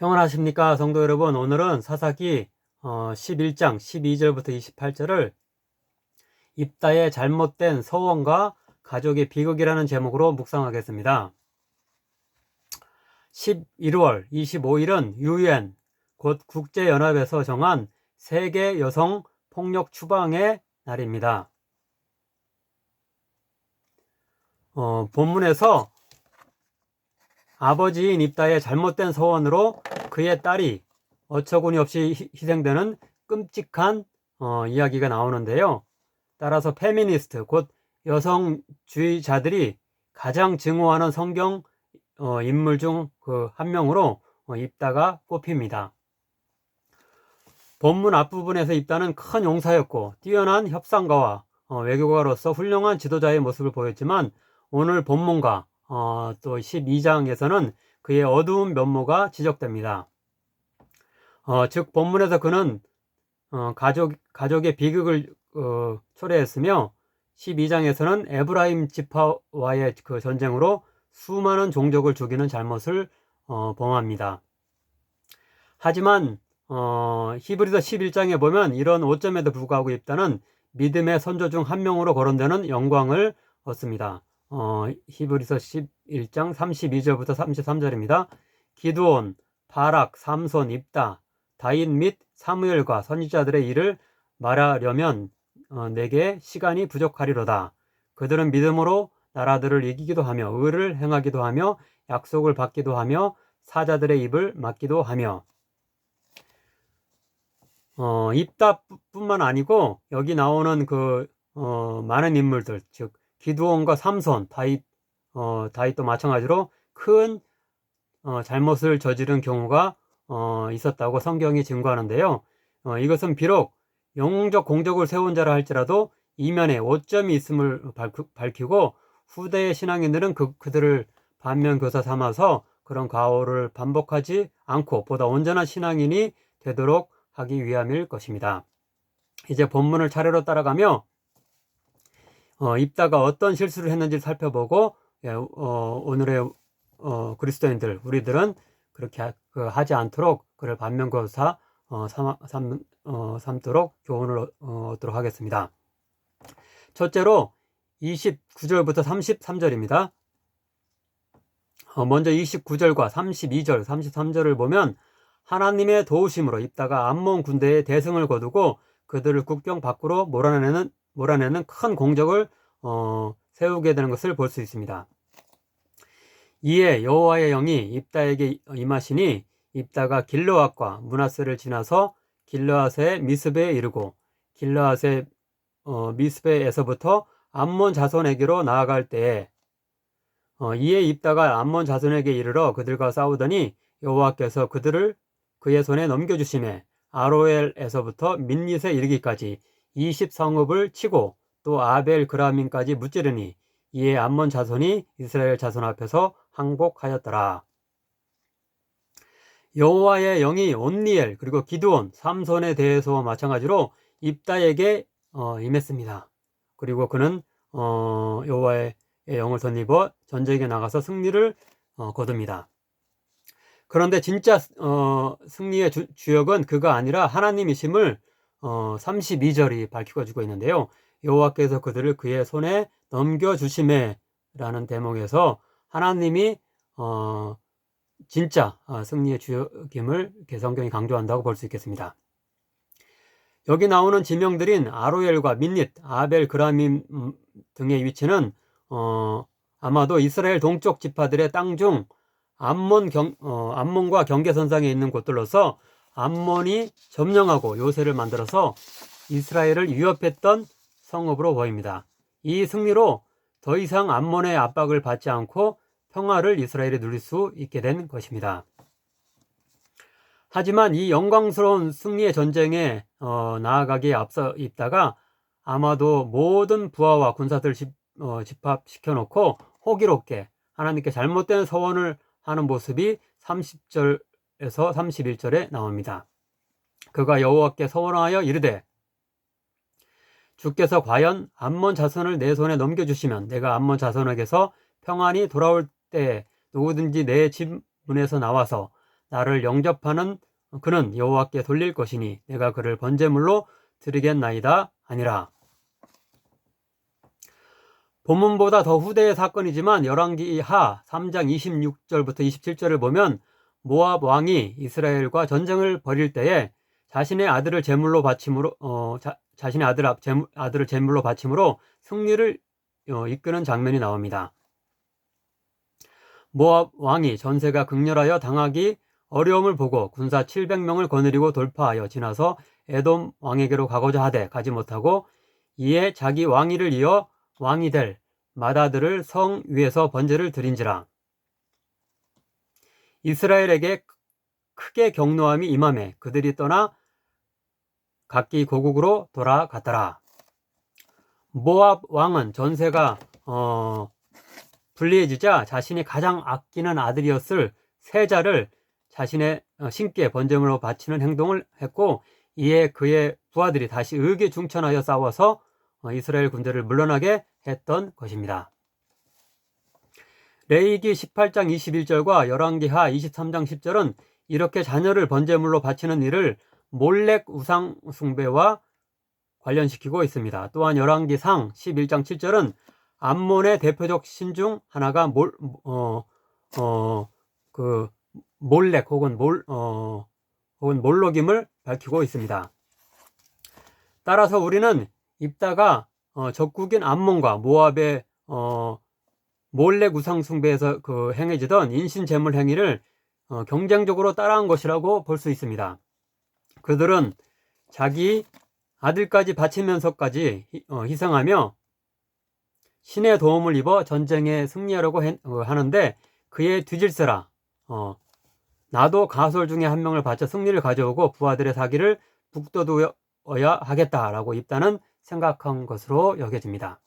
평안하십니까 성도 여러분 오늘은 사사기 어, 11장 12절부터 28절을 입다의 잘못된 서원과 가족의 비극이라는 제목으로 묵상하겠습니다. 11월 25일은 UN 곧 국제연합에서 정한 세계 여성 폭력 추방의 날입니다. 어, 본문에서 아버지인 입다의 잘못된 서원으로 그의 딸이 어처구니 없이 희생되는 끔찍한 어, 이야기가 나오는데요. 따라서 페미니스트, 곧 여성주의자들이 가장 증오하는 성경 어, 인물 중 그 한 명으로 어, 입다가 꼽힙니다. 본문 앞부분에서 입다는 큰 용사였고 뛰어난 협상가와 어, 외교가로서 훌륭한 지도자의 모습을 보였지만 오늘 본문과 어, 또 12장에서는 그의 어두운 면모가 지적됩니다. 어, 즉 본문에서 그는 어, 가족 가족의 비극을 어, 초래했으며 12장에서는 에브라임 지파와의 그 전쟁으로 수많은 종족을 죽이는 잘못을 어, 범합니다. 하지만 어, 히브리서 11장에 보면 이런 오점에도 불구하고 입다는 믿음의 선조 중 한 명으로 거론되는 영광을 얻습니다. 어, 히브리서 11장 32절부터 33절입니다. 기드온, 바락, 삼손, 입다, 다윗 및 사무엘과 선지자들의 일을 말하려면 어, 내게 시간이 부족하리로다. 그들은 믿음으로 나라들을 이기기도 하며 의를 행하기도 하며 약속을 받기도 하며 사자들의 입을 막기도 하며 어, 입다뿐만 아니고 여기 나오는 그 어, 많은 인물들 즉 기두온과 삼손, 다윗, 어, 다윗도 마찬가지로 큰 어, 잘못을 저지른 경우가 어, 있었다고 성경이 증거하는데요. 어, 이것은 비록 영웅적 공적을 세운 자라 할지라도 이면에 오점이 있음을 밝히고 후대의 신앙인들은 그, 그들을 반면교사 삼아서 그런 과오를 반복하지 않고 보다 온전한 신앙인이 되도록 하기 위함일 것입니다. 이제 본문을 차례로 따라가며 어, 입다가 어떤 실수를 했는지 살펴보고 예, 어, 오늘의 어, 그리스도인들 우리들은 그렇게 하, 그, 하지 않도록 그를 반면교사 어, 삼, 삼, 어, 삼도록 교훈을 어, 얻도록 하겠습니다. 첫째로 29절부터 33절입니다. 어, 먼저 29절과 32절, 33절을 보면 하나님의 도우심으로 입다가 암몬 군대의 대승을 거두고 그들을 국경 밖으로 몰아내는 몰아내는 큰 공적을 어, 세우게 되는 것을 볼 수 있습니다. 이에 여호와의 영이 입다에게 임하시니 입다가 길르앗과 문하스를 지나서 길르앗의 미스베에 이르고 길르앗의 어, 미스베에서부터 암몬 자손에게로 나아갈 때에 어, 이에 입다가 암몬 자손에게 이르러 그들과 싸우더니 여호와께서 그들을 그의 손에 넘겨주심에 아로엘에서부터 민닛에 이르기까지 20성읍을 치고 또 아벨 그라민까지 무찌르니 이에 암몬 자손이 이스라엘 자손 앞에서 항복하였더라. 여호와의 영이 온니엘 그리고 기드온 삼손에 대해서 마찬가지로 입다에게 어, 임했습니다. 그리고 그는 어, 여호와의 영을 덧입어 전쟁에 나가서 승리를 어, 거둡니다. 그런데 진짜 어, 승리의 주, 역은 그가 아니라 하나님이심을 어, 32절이 밝혀주고 있는데요. 여호와께서 그들을 그의 손에 넘겨주심에 라는 대목에서 하나님이 어, 진짜 어, 승리의 주역임을 개성경이 강조한다고 볼 수 있겠습니다. 여기 나오는 지명들인 아로엘과 민닛, 아벨, 그라밈 음, 등의 위치는 어, 아마도 이스라엘 동쪽 지파들의 땅 중 암몬 경, 어, 암몬과 경계선상에 있는 곳들로서 암몬이 점령하고 요새를 만들어서 이스라엘을 위협했던 성읍으로 보입니다. 이 승리로 더 이상 암몬의 압박을 받지 않고 평화를 이스라엘에 누릴 수 있게 된 것입니다. 하지만 이 영광스러운 승리의 전쟁에 어, 나아가기에 앞서 있다가 아마도 모든 부하와 군사들 집, 어, 집합시켜 놓고 호기롭게 하나님께 잘못된 서원을 하는 모습이 30절 에서 31절에 나옵니다. 그가 여호와께 서원하여 이르되 주께서 과연 암몬 자손을 내 손에 넘겨주시면 내가 암몬 자손에게서 평안히 돌아올 때 누구든지 내 집 문에서 나와서 나를 영접하는 그는 여호와께 돌릴 것이니 내가 그를 번제물로 드리겠나이다 아니라 본문보다 더 후대의 사건이지만 열왕기 하 3장 26절부터 27절을 보면 모압 왕이 이스라엘과 전쟁을 벌일 때에 자신의 아들을 제물로 바침으로 어, 자, 자신의 아들 제물, 아들을 제물로 바침으로 승리를 어, 이끄는 장면이 나옵니다. 모압 왕이 전세가 극렬하여 당하기 어려움을 보고 군사 700명을 거느리고 돌파하여 지나서 에돔 왕에게로 가고자 하되 가지 못하고 이에 자기 왕위를 이어 왕이 될 마다들을 성 위에서 번제를 드린지라 이스라엘에게 크게 경노함이 임함에 그들이 떠나 각기 고국으로 돌아갔더라. 모압 왕은 전세가 어, 불리해지자 자신이 가장 아끼는 아들이었을 세자를 자신의 어, 신께 번제물로 바치는 행동을 했고 이에 그의 부하들이 다시 의기중천하여 싸워서 어, 이스라엘 군대를 물러나게 했던 것입니다. 레이기 18장 21절과 열왕기하 23장 10절은 이렇게 자녀를 번제물로 바치는 일을 몰렉 우상 숭배와 관련시키고 있습니다. 또한 열왕기상 11장 7절은 암몬의 대표적 신 중 하나가 몰, 어, 어, 그, 몰렉 혹은 몰, 어, 혹은 몰록임을 밝히고 있습니다. 따라서 우리는 입다가 어, 적국인 암몬과 모압의 어, 몰렉 우상 숭배에서 그 행해지던 인신 제물 행위를 어, 경쟁적으로 따라한 것이라고 볼 수 있습니다. 그들은 자기 아들까지 바치면서까지 어, 희생하며 신의 도움을 입어 전쟁에 승리하려고 어, 하는데 그의 뒤질세라 어, 나도 가솔 중에 한 명을 바쳐 승리를 가져오고 부하들의 사기를 북돋워야 하겠다라고 입다는 생각한 것으로 여겨집니다.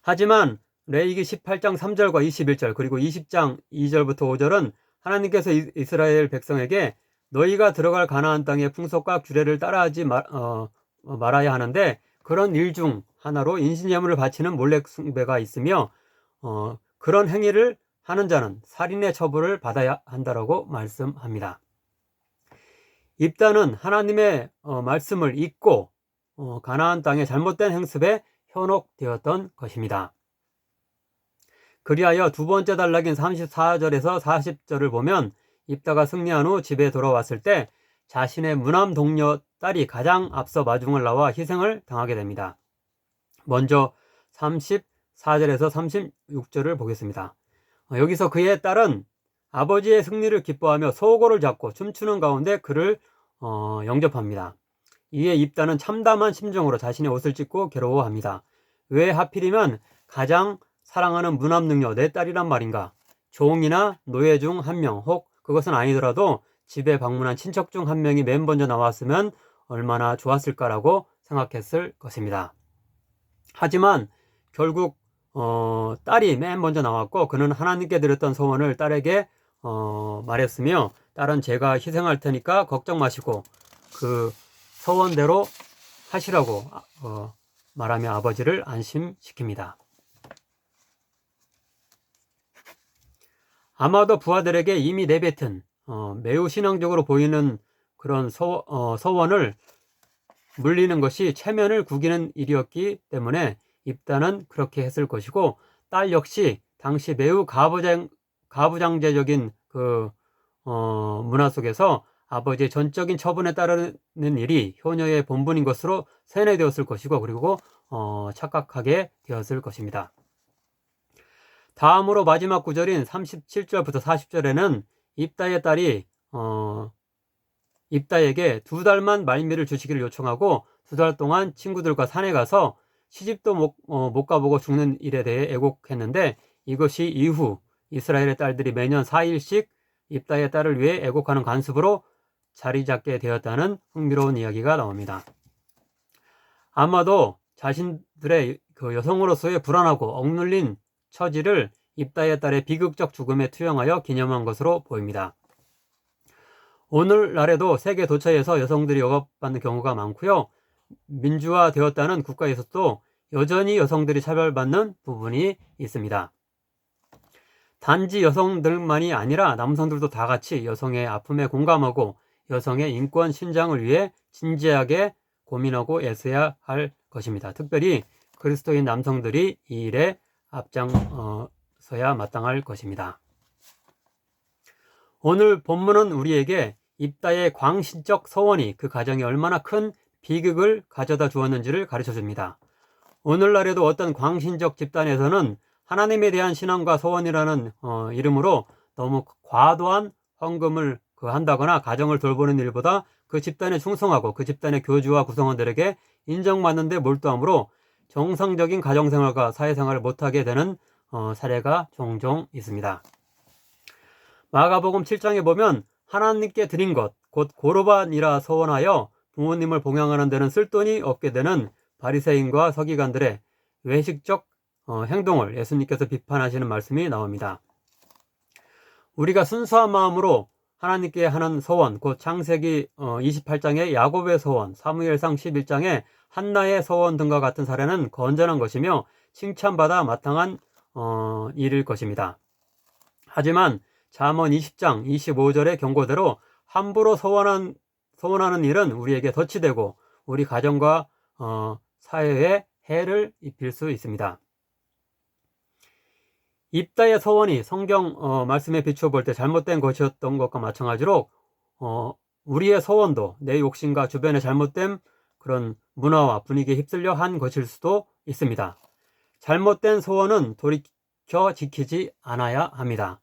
하지만 레이기 18장 3절과 21절 그리고 20장 2절부터 5절은 하나님께서 이스라엘 백성에게 너희가 들어갈 가나안 땅의 풍속과 규례를 따라하지 말, 어, 어, 말아야 하는데 그런 일 중 하나로 인신예물을 바치는 몰렉 숭배가 있으며 어, 그런 행위를 하는 자는 살인의 처벌을 받아야 한다라고 말씀합니다. 입단은 하나님의 어, 말씀을 잊고 어, 가나안 땅의 잘못된 행습에 현혹되었던 것입니다. 그리하여 두 번째 단락인 34절에서 40절을 보면 입다가 승리한 후 집에 돌아왔을 때 자신의 무남 동료 딸이 가장 앞서 마중을 나와 희생을 당하게 됩니다. 먼저 34절에서 36절을 보겠습니다. 어, 여기서 그의 딸은 아버지의 승리를 기뻐하며 소고를 잡고 춤추는 가운데 그를 어, 영접합니다. 이에 입다는 참담한 심정으로 자신의 옷을 찢고 괴로워합니다. 왜 하필이면 가장 사랑하는 무남 능녀 내 딸이란 말인가? 종이나 노예 중 한 명, 혹 그것은 아니더라도 집에 방문한 친척 중 한 명이 맨 먼저 나왔으면 얼마나 좋았을까라고 생각했을 것입니다. 하지만 결국 어, 딸이 맨 먼저 나왔고 그는 하나님께 드렸던 소원을 딸에게 어, 말했으며 딸은 제가 희생할 테니까 걱정 마시고 그 서원대로 하시라고 어, 말하며 아버지를 안심시킵니다. 아마도 부하들에게 이미 내뱉은 어, 매우 신앙적으로 보이는 그런 서, 어, 서원을 물리는 것이 체면을 구기는 일이었기 때문에 입단은 그렇게 했을 것이고 딸 역시 당시 매우 가부장, 가부장제적인 그 어, 문화 속에서 아버지의 전적인 처분에 따르는 일이 효녀의 본분인 것으로 세뇌되었을 것이고 그리고 어, 착각하게 되었을 것입니다. 다음으로 마지막 구절인 37절부터 40절에는 입다의 딸이 어, 입다에게 두 달만 말미를 주시기를 요청하고 두 달 동안 친구들과 산에 가서 시집도 못, 어, 못 가보고 죽는 일에 대해 애곡했는데 이것이 이후 이스라엘의 딸들이 매년 4일씩 입다의 딸을 위해 애곡하는 관습으로 자리 잡게 되었다는 흥미로운 이야기가 나옵니다. 아마도 자신들의 그 여성으로서의 불안하고 억눌린 처지를 입다의 딸의 비극적 죽음에 투영하여 기념한 것으로 보입니다. 오늘날에도 세계 도처에서 여성들이 억압받는 경우가 많고요. 민주화되었다는 국가에서도 여전히 여성들이 차별받는 부분이 있습니다. 단지 여성들만이 아니라 남성들도 다 같이 여성의 아픔에 공감하고 여성의 인권 신장을 위해 진지하게 고민하고 애써야 할 것입니다. 특별히 그리스도인 남성들이 이 일에 앞장서야 마땅할 것입니다. 오늘 본문은 우리에게 입다의 광신적 서원이 그 가정에 얼마나 큰 비극을 가져다 주었는지를 가르쳐 줍니다. 오늘날에도 어떤 광신적 집단에서는 하나님에 대한 신앙과 소원이라는 어, 이름으로 너무 과도한 헌금을 그 한다거나 가정을 돌보는 일보다 그 집단에 충성하고 그 집단의 교주와 구성원들에게 인정받는 데 몰두함으로 정상적인 가정생활과 사회생활을 못하게 되는 어, 사례가 종종 있습니다. 마가복음 7장에 보면 하나님께 드린 것, 곧 고르반이라 서원하여 부모님을 봉양하는 데는 쓸 돈이 없게 되는 바리새인과 서기관들의 외식적 어, 행동을 예수님께서 비판하시는 말씀이 나옵니다. 우리가 순수한 마음으로 하나님께 하는 서원, 곧 창세기 28장의 야곱의 서원, 사무엘상 11장의 한나의 서원 등과 같은 사례는 건전한 것이며 칭찬받아 마땅한 어, 일일 것입니다. 하지만 잠언 20장 25절의 경고대로 함부로 서원한, 서원하는 일은 우리에게 덫이 되고 우리 가정과 어, 사회에 해를 입힐 수 있습니다. 입다의 서원이 성경 어, 말씀에 비추어 볼 때 잘못된 것이었던 것과 마찬가지로 어, 우리의 서원도 내 욕심과 주변의 잘못된 그런 문화와 분위기에 휩쓸려 한 것일 수도 있습니다. 잘못된 소원은 돌이켜 지키지 않아야 합니다.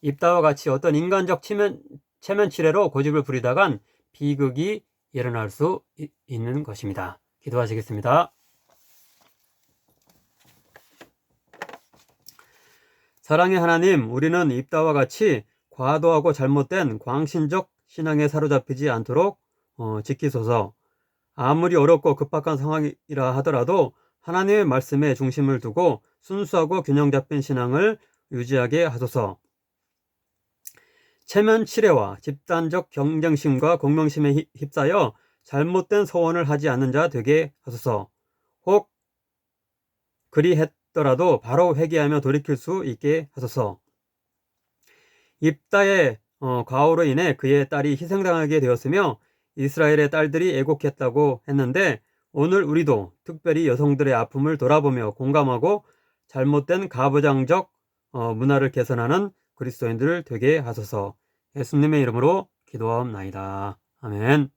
입다와 같이 어떤 인간적 치면, 체면 치레로 고집을 부리다간 비극이 일어날 수 있는 것입니다. 기도하시겠습니다. 사랑의 하나님, 우리는 입다와 같이 과도하고 잘못된 광신적 신앙에 사로잡히지 않도록 어, 지키소서. 아무리 어렵고 급박한 상황이라 하더라도 하나님의 말씀에 중심을 두고 순수하고 균형 잡힌 신앙을 유지하게 하소서. 체면 치레와 집단적 경쟁심과 공명심에 휩싸여 잘못된 소원을 하지 않는 자 되게 하소서. 혹 그리 했더라도 바로 회개하며 돌이킬 수 있게 하소서. 입다의 어, 과오로 인해 그의 딸이 희생당하게 되었으며 이스라엘의 딸들이 애곡했다고 했는데 오늘 우리도 특별히 여성들의 아픔을 돌아보며 공감하고 잘못된 가부장적 어, 문화를 개선하는 그리스도인들 되게 하소서. 예수님의 이름으로 기도하옵나이다. 아멘.